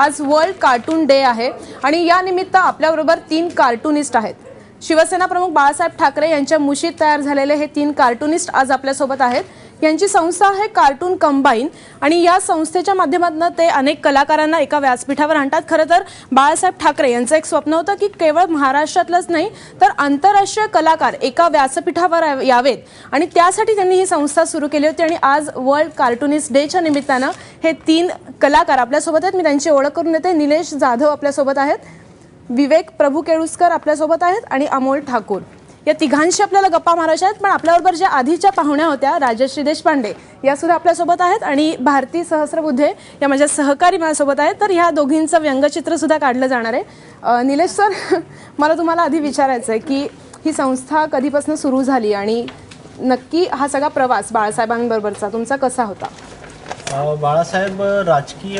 आज world cartoon day आहे आणि या निमित्त आपल्याबरोबर तीन कार्टुनिस्ट आहेत. शिवसेना प्रमुख बाळासाहेब ठाकरे यांच्या मुशीत तयार झालेले हे तीन कार्टुनिस्ट आज आपल्यासोबत आहेत. यांची संस्था आहे कार्टून कंबाईन. आणि या संस्थेच्या माध्यमातून ते अनेक कलाकारांना एका व्यासपीठावर आणतात. खरं तर बाळासाहेब ठाकरे यांचं एक स्वप्न होतं की केवळ महाराष्ट्रातलंच नाही तर आंतरराष्ट्रीय कलाकार एका व्यासपीठावर यावेत. आणि त्यासाठी त्यांनी ही संस्था सुरू केली होती. आणि आज वर्ल्ड कार्टुनिस्ट डेच्या निमित्तानं हे तीन कलाकार आपल्यासोबत आहेत. मी त्यांची ओळख करून देते. निलेश जाधव आपल्यासोबत आहेत. विवेक प्रभू केळुसकर आपल्यासोबत आहेत. आणि अमोल ठाकूर. या तिघांशी आपल्याला गप्पा मारायच्या आहेत पण आपल्याबरोबर ज्या आधीच्या पाहुण्या होत्या राजश्री देशपांडे या सुद्धा आपल्यासोबत आहेत आणि भारती सहस्रबुद्धे या माझ्या सहकारी माझ्यासोबत आहेत. तर ह्या दोघींचं व्यंगचित्र सुद्धा काढलं जाणार आहे. निलेश सर मला तुम्हाला आधी विचारायचं आहे की ही संस्था कधीपासून सुरू झाली आणि नक्की हा सगळा प्रवास बाळासाहेबांबरोबरचा तुमचा कसा होता? बाळासाहेब राजकीय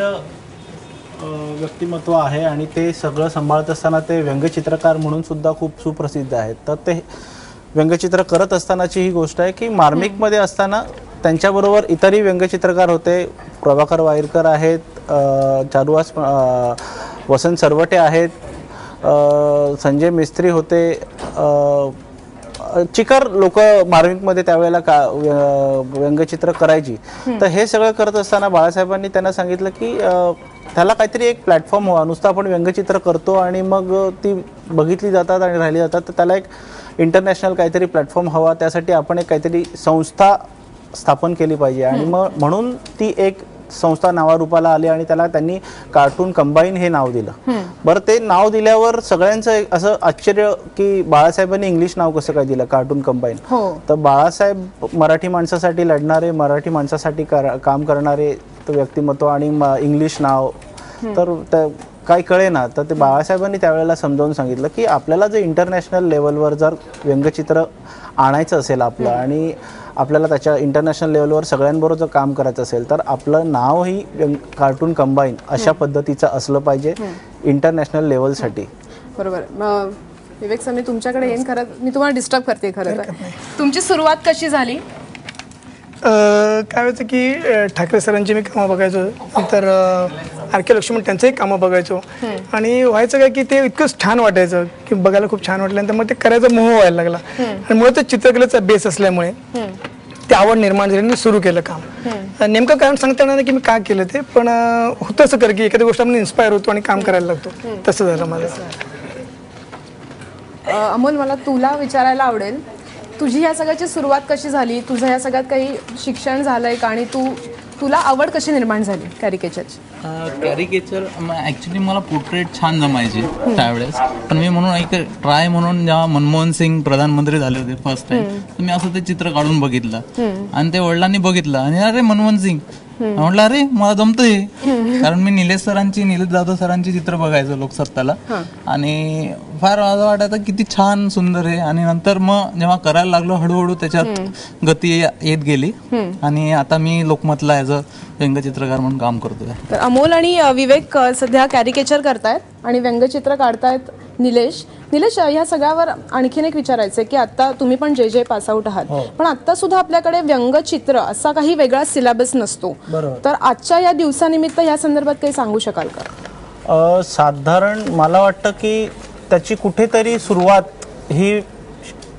व्यक्तिमत्व आहे आणि ते सगळं सांभाळत असताना ते व्यंगचित्रकार म्हणून सुद्धा खूप सुप्रसिद्ध आहेत. तर ते व्यंगचित्र करत असतानाची ही गोष्ट आहे की मार्मिकमध्ये असताना त्यांच्याबरोबर इतरही व्यंगचित्रकार होते. प्रभाकर वायरकर आहेत चारुवास वसंत सरवटे आहेत संजय मिस्त्री होते. चिकार लोक मार्मिकमध्ये त्यावेळेला का व्य- व्यंगचित्र करायची. तर हे सगळं करत असताना बाळासाहेबांनी त्यांना सांगितलं की त्याला काहीतरी एक प्लॅटफॉर्म हवा नुसतं आपण व्यंगचित्र करतो आणि मग ती बघितली जातात आणि राहिली जातात तर त्याला एक इंटरनॅशनल काहीतरी प्लॅटफॉर्म हवा. त्यासाठी आपण एक काहीतरी संस्था स्थापन केली पाहिजे. आणि मग म्हणून ती एक संस्था नावारूपाला आली आणि त्याला त्यांनी कार्टून कंबाईन हे नाव दिलं. बरं ते नाव दिल्यावर सगळ्यांचं एक असं आश्चर्य की बाळासाहेबांनी इंग्लिश नाव कसं काय दिलं कार्टून कंबाईन? हो. तर बाळासाहेब मराठी माणसासाठी लढणारे मराठी माणसासाठी काम करणारे तो व्यक्तिमत्व आणि म- इंग्लिश नाव तर त्या- काही कळे ना तर ते बाळासाहेबांनी त्यावेळेला समजावून सांगितलं की आपल्याला जे इंटरनॅशनल लेवलवर जर व्यंगचित्र आणायचं असेल आपलं आणि आपल्याला त्याच्या इंटरनॅशनल लेवलवर सगळ्यांबरोबर जर काम करायचं असेल तर आपलं नावही व्यंग कार्टून कंबाईन अशा पद्धतीचं असलं पाहिजे इंटरनॅशनल लेवलसाठी बरोबर. विवेक सर मी तुमच्याकडे येईन खरं. मी तुम्हाला डिस्टर्ब करते खरं तर. तुमची सुरुवात कशी झाली? अ, काय व्हायचं की अ, ठाकरे सरांची मी कामं बघायचो. नंतर आर के लक्ष्मण त्यांचंही कामं बघायचो. आणि व्हायचं काय की ते इतकंच छान वाटायचं की बघायला खूप छान वाटल्यानंतर मग ते करायचा मोह व्हायला लागला. आणि मुळातच चित्रकलेचा बेस असल्यामुळे ते आवड निर्माण झाली आणि सुरू केलं काम. अ, नेमकं कारण सांगता येणार नाही की मी का केलं ते पण अ, होतं असं कर की एखाद्या गोष्ट आपण इन्स्पायर होतो आणि काम करायला लागतो. तसं झालं माझं. अ, अमोल मला तुला विचारायला आवडेल तुझी या सगळ्याची सुरुवात कशी झाली? तुझं या सगळ्यात काही शिक्षण झालंय का? आणि तू तुला आवड कशी निर्माण झाली कॅरिकेचरची कॅरिकेचर ॲक्च्युली मला पोर्ट्रेट छान जमायचे त्यावेळेस. पण मी म्हणून एक ट्राय म्हणून जेव्हा मनमोहन सिंग प्रधानमंत्री झाले होते फर्स्ट टाइम तर मी असं ते चित्र काढून बघितलं. आणि ते वडिलांनी बघितलं. आणि अरे मनमोहन सिंग म्हटलं अरे मला जमतं कारण मी निलेश सरांची निलेश जाधव सरांची चित्र बघायचो लोकसत्ताला आणि फार असं वाटायचं किती छान सुंदर आहे. आणि नंतर मग जेव्हा करायला लागलो हळूहळू त्याच्यात गती येत गेली. आणि आता मी लोकमतला ॲज अ व्यंगचित्रकार म्हणून काम करतोय. तर अमोल आणि विवेक सध्या कॅरिकेचर करतायत आणि व्यंगचित्र काढतायत. निलेश. निलेश या सगळ्यावर आणखीन एक विचारायचं की आता तुम्ही पण जे जे पास आउट आहात पण आता सुद्धा आपल्याकडे व्यंगचित्र असा काही वेगळा सिलेबस नसतो. तर आजच्या या दिवसानिमित्त या संदर्भात काही सांगू शकाल का? साधारण मला वाटतं की त्याची कुठेतरी सुरुवात ही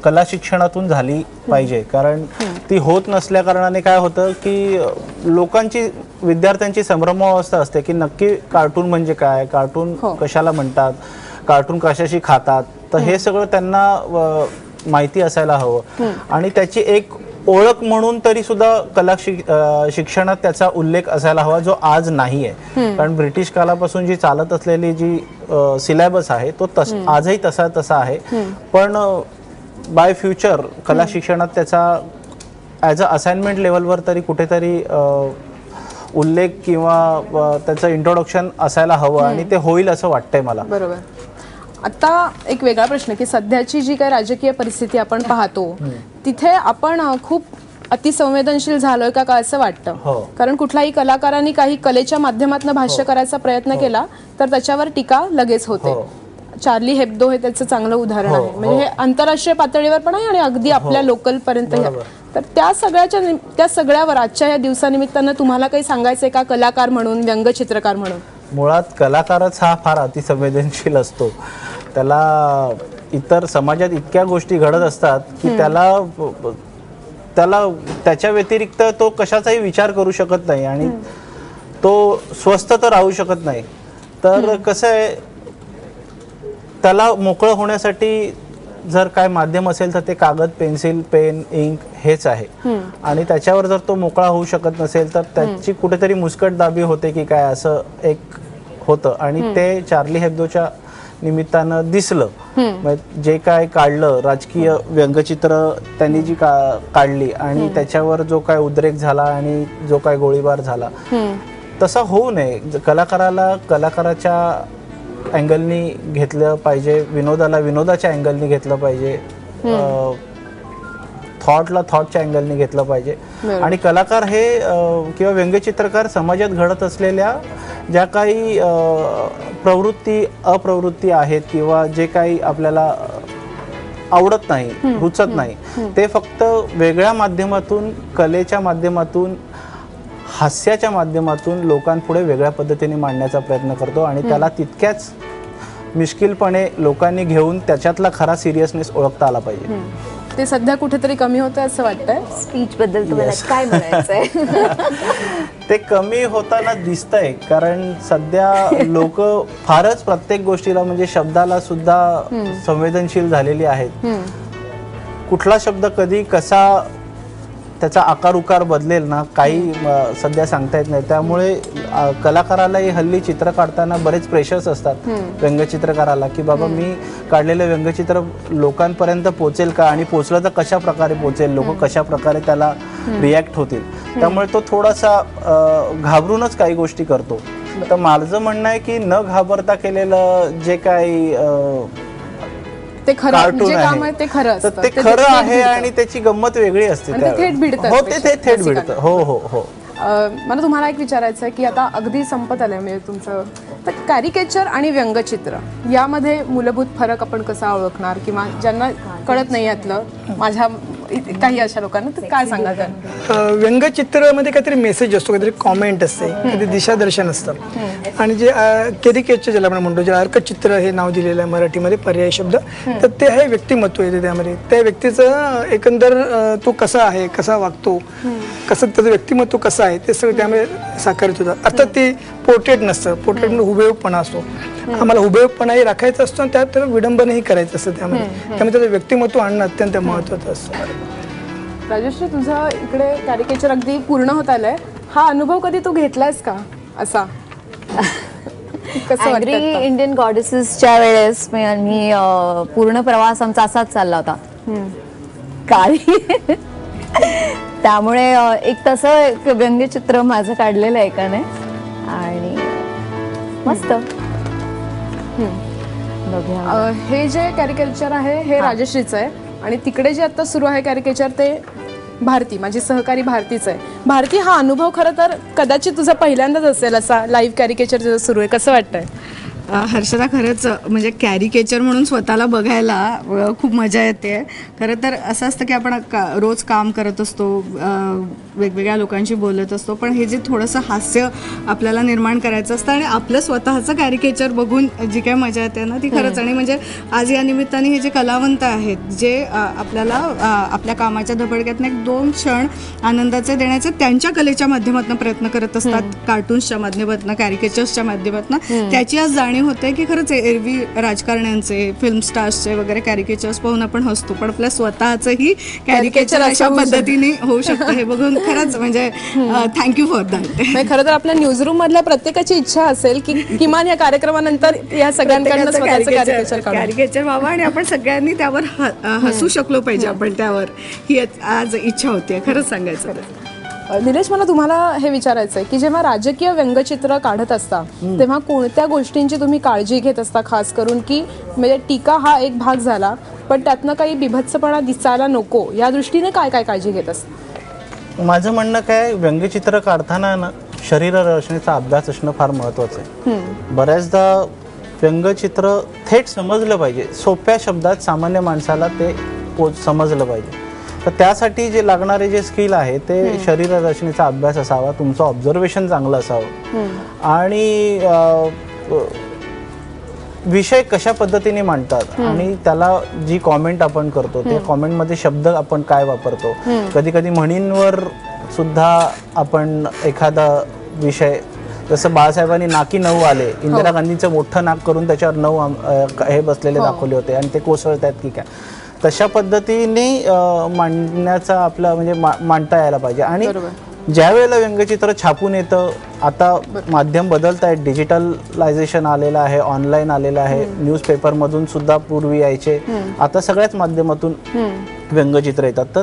कला शिक्षणातून झाली पाहिजे. कारण ती होत नसल्या कारणाने काय होतं की लोकांची विद्यार्थ्यांची संभ्रमावस्था असते की नक्की कार्टून म्हणजे काय कार्टून कशाला म्हणतात? कार्टून कशाशी खातात तर हे सगळं त्यांना माहिती असायला हवं. आणि त्याची एक ओळख म्हणून तरी सुद्धा कला शिक्षणात त्याचा उल्लेख असायला हवा जो आज नाही आहे कारण ब्रिटिश कालापासून जी चालत असलेली जी सिलेबस आहे तो तस आजही तसा तसा आहे. पण बाय फ्युचर कला शिक्षणात त्याचा ॲज अ असाइनमेंट लेवलवर तरी कुठेतरी उल्लेख किंवा त्याचं इंट्रोडक्शन असायला हवं आणि ते होईल असं वाटतंय मला. बरोबर. आता एक वेगळा प्रश्न की सध्याची जी काही राजकीय परिस्थिती आपण पाहतो तिथे आपण खूप अतिसंवेदनशील झालोय का असं हो. वाटतं कारण कुठल्याही कलाकारांनी काही कलेच्या माध्यमातून भाष्य करायचा प्रयत्न केला तर त्याच्यावर टीका लगेच होते. हो. चार्ली हेब्दो हे त्याचं चांगलं उदाहरण आहे. म्हणजे हे. आंतरराष्ट्रीय पातळीवर पण आहे आणि अगदी आपल्या लोकल पर्यंत तर त्या सगळ्याच्या त्या सगळ्यावर आजच्या या दिवसानिमित्तानं तुम्हाला काही सांगायचंय का कलाकार म्हणून व्यंगचित्रकार म्हणून? मुळात कलाकारच हा फार अतिसंवेदनशील असतो. त्याला इतर समाजात इतक्या गोष्टी घडत असतात की त्याला त्याला त्याच्या व्यतिरिक्त तो कशाचाही विचार करू शकत नाही आणि तो स्वस्थ तर राहू शकत नाही. तर कसं आहे त्याला मोकळं होण्यासाठी जर काय माध्यम असेल तर ते कागद पेन्सिल पेन इंक हेच आहे. आणि त्याच्यावर जर तो मोकळा होऊ शकत नसेल तर त्याची कुठेतरी मुस्कटदाबी होते की काय असं एक होतं. आणि ते चार्ली हेब्दोच्या निमित्तानं दिसलं. म्हणजे जे काय काढलं राजकीय व्यंगचित्र त्यांनी जी का काढली आणि त्याच्यावर जो काय उद्रेक झाला आणि जो काय गोळीबार झाला. तसा होऊ नये. कलाकाराला कलाकाराच्या अँगलनी घेतलं पाहिजे विनोदाला विनोदाच्या अँगलनी घेतलं पाहिजे थॉटला थॉटच्या अँगलनी घेतलं पाहिजे. आणि कलाकार हे किंवा व्यंगचित्रकार समाजात घडत असलेल्या ज्या काही प्रवृत्ती अप्रवृत्ती आहेत किंवा जे काही आपल्याला आवडत नाही रुचत नाही ते फक्त वेगळ्या माध्यमातून कलेच्या माध्यमातून हास्याच्या माध्यमातून लोकांपुढे वेगळ्या पद्धतीने मांडण्याचा प्रयत्न करतो आणि त्याला तितक्याच मिश्किलपणे लोकांनी घेऊन त्याच्यातला खरा सिरियसनेस ओळखता आला पाहिजे. ते सध्या कुठेतरी कमी होतं असं वाटतंय. स्पीच बद्दल तुम्हाला Yes. काय म्हणायचंय? ते कमी होताना दिसतंय कारण सध्या लोक फारच प्रत्येक गोष्टीला म्हणजे शब्दाला सुद्धा संवेदनशील झालेली आहेत. कुठला शब्द कधी कसा त्याचा आकार उकार बदलेल ना काही सध्या सांगता येत नाही. त्यामुळे कलाकारालाही हल्ली चित्र काढताना बरेच प्रेशर्स असतात. व्यंगचित्रकाराला की बाबा मी काढलेलं व्यंगचित्र लोकांपर्यंत पोचेल का? आणि पोचलं तर कशा प्रकारे पोचेल? लोक कशा प्रकारे त्याला रिॲक्ट होतील? त्यामुळे तो थोडासा घाबरूनच काही गोष्टी करतो. तर माझं म्हणणं आहे की न घाबरता केलेलं जे काही ते खरं कार्टून जे काम आहे ते खरं असतं ते खरं आहे. आणि त्याची गंमत वेगळी असते ते. थेट भिडतं हो ते थेट. भिडतं हो हो हो मला तुम्हाला एक विचारायचं आहे की आता अगदी संपत आलंय म्हणजे तुमचं तर कॅरिकेचर आणि व्यंगचित्र यामध्ये मूलभूत फरक आपण कसा ओळखणार किंवा ज्यांना कळत नाही यातलं माझ्या काही अशा लोकांना तर काय सांगाल त्यांना? अ, व्यंगचित्रामध्ये काहीतरी मेसेज असतो काहीतरी कॉमेंट असते काहीतरी दिशादर्शन असतं. आणि जे केरिकेचर ज्याला आपण म्हणतो जे अर्कचित्र हे नाव दिलेलं आहे मराठीमध्ये पर्यायी शब्द तर ते आहे व्यक्तिमत्व येते त्यामध्ये. त्या व्यक्तीचं एकंदर तो कसा आहे कसा वागतो कसं त्याचं व्यक्तिमत्व कसं आहे ते सगळं त्यामध्ये साकारित होतं. अर्थात ते पोर्ट्रेट नसतं. पोर्ट्रेटमध्ये हुबेहूबपणा असतो. आम्हाला हुबेहूबपणाही राखायचा असतो आणि त्यात विडंबनही करायचं असतं त्यामध्ये. त्यामुळे त्याचं व्यक्तिमत्व आणणं अत्यंत महत्त्वाचं असतं. राजश्री तुझं इकडे कॅरिकेचर अगदी पूर्ण होत आलंय. हा अनुभव कधी तू घेतलायस का? असा. कसं अँग्री इंडियन गॉडेसेसच्या वेळेस मी पूर्ण प्रवास आमचा असाच चालला होता. काही त्यामुळे एक तसं एक व्यंग्यचित्र माझं काढलेलं आहे एकाने. आणि मस्त. बघूया. अ, हे जे कॅरिकेचर आहे हे राजश्रीचं आहे. आणि तिकडे जे आता सुरू आहे कॅरिकेचर ते भारती माझी सहकारी भारतीच आहे. भारती हा अनुभव खरं तर कदाचित तुझा पहिल्यांदाच असेल असा लाईव्ह कॅरिकेचर तुझं सुरू आहे. कसं वाटतंय? हर्षदा खरंच म्हणजे कॅरिकेचर म्हणून स्वतःला बघायला खूप मजा येते. खरं तर असं असतं की आपण का रोज काम करत असतो वेगवेगळ्या लोकांशी बोलत असतो पण हे जे थोडंसं हास्य आपल्याला निर्माण करायचं असतं आणि आपलं स्वतःचं कॅरिकेचर बघून जी काय मजा येते ना ती खरंच. आणि म्हणजे आज या निमित्ताने हे जे कलावंत आहेत जे आपल्याला आपल्या कामाच्या धबडक्यातनं एक दोन क्षण आनंदाचे देण्याचे त्यांच्या कलेच्या माध्यमातून प्रयत्न करत असतात. कार्टून्सच्या माध्यमातून कॅरिकेचर्सच्या माध्यमातून. त्याची आज जाणीव होते की खरंच एरवी राजकारण्यांचे फिल्म स्टार्सचे वगैरे कॅरिकेचर्स पाहून आपण हसतो. पण आपल्या स्वतःचंही कॅरिकेचर अशा पद्धतीने होऊ शकतं. हे बघून खरंच म्हणजे थँक्यू फॉर दॅट खरं तर आपल्या न्यूजरूम मधल्या प्रत्येकाची इच्छा असेल की किमान या कार्यक्रमानंतर या सगळ्यांकडनं कॅरिकेचर व्हावं आणि आपण सगळ्यांनी त्यावर हसू शकलो पाहिजे आपण त्यावर. ही आज इच्छा होती खरंच सांगायचं निलेश मला तुम्हाला हे विचारायचं आहे की जेव्हा राजकीय व्यंगचित्र काढत असता तेव्हा कोणत्या गोष्टींची तुम्ही काळजी घेत असता? खास करून की म्हणजे टीका हा एक भाग झाला पण त्यातनं काही बिभत्सपणा दिसायला नको या दृष्टीने काय काय काळजी घेत असता? माझं म्हणणं काय व्यंगचित्र काढताना ना शरीर रचनेचा अभ्यास असणं फार महत्वाचं आहे. बऱ्याचदा व्यंगचित्र थेट समजलं पाहिजे. सोप्या शब्दात सामान्य माणसाला ते समजलं पाहिजे. तर त्यासाठी जे लागणारे जे स्किल आहे ते शरीर रचनेचा अभ्यास असावा तुमचं ऑब्झर्वेशन चांगलं असावं. आणि विषय कशा पद्धतीने मांडतात आणि त्याला जी कॉमेंट आपण करतो ते कॉमेंटमध्ये शब्द आपण काय वापरतो? कधी कधी म्हणींवर सुद्धा आपण एखादा विषय जसं बाळासाहेबांनी नाकी नऊ आले इंदिरा गांधींचं मोठं नाक करून त्याच्यावर नऊ हे बसलेले दाखवले होते आणि ते कोसळत आहेत की काय? तशा पद्धतीने मांडण्याचा आपला म्हणजे मा- मांडता यायला पाहिजे. आणि ज्या वेळेला व्यंगचित्र छापून येतं आता माध्यम बदलत आहेत डिजिटलायझेशन आलेलं आहे ऑनलाईन आलेलं आहे न्यूजपेपरमधून सुद्धा पूर्वी यायचे. आता सगळ्याच माध्यमातून व्यंगचित्र येतात. तर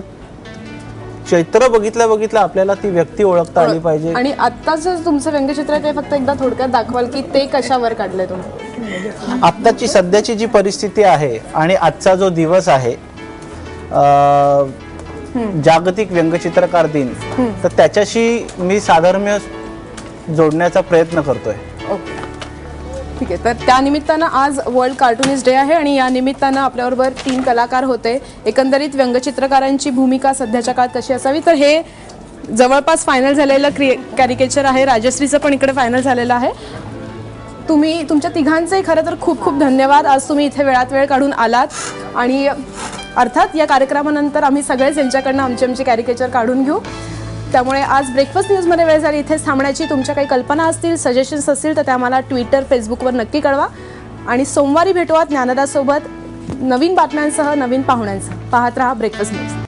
चैत्र बघितल्या बघितल्या आपल्याला ती व्यक्ती ओळखता आली पाहिजे. आणि आत्ताचं तुमचं व्यंगचित्र आहे ते फक्त एकदा थोडक्यात दाखवाल की ते कशावर काढलंय तुम्ही? आत्ताची सध्याची जी परिस्थिती आहे आणि आजचा जो दिवस आहे जागतिक व्यंगचित्रकार दिन तर त्याच्याशी मी साधर्म्य जोडण्याचा प्रयत्न करतोय. ओके. ठीक आहे. तर त्या निमित्तानं आज वर्ल्ड कार्टुनिस्ट डे आहे आणि या निमित्तानं आपल्याबरोबर तीन कलाकार होते. एकंदरीत व्यंगचित्रकारांची भूमिका सध्याच्या काळात कशी असावी? तर हे जवळपास फायनल झालेलं क्रिए कॅरिकेचर आहे. राजश्रीचं पण इकडे फायनल झालेलं आहे. तुम्ही तुमच्या तिघांचे खरं तर खूप खूप धन्यवाद. आज तुम्ही इथे वेळात वेळ काढून आलात. आणि अर्थात या कार्यक्रमानंतर आम्ही सगळेच यांच्याकडनं आमची आमची कॅरिकेचर काढून घेऊ. त्यामुळे आज ब्रेकफास्ट न्यूजमध्ये वेळ झाली. इथेच थांबण्याची तुमच्या काही कल्पना असतील सजेशन्स असतील तर त्या मला ट्विटर फेसबुकवर नक्की कळवा. आणि सोमवारी भेटूयात ज्ञानदासोबत नवीन बातम्यांसह नवीन पाहुण्यांसह. पाहत राहा ब्रेकफास्ट न्यूज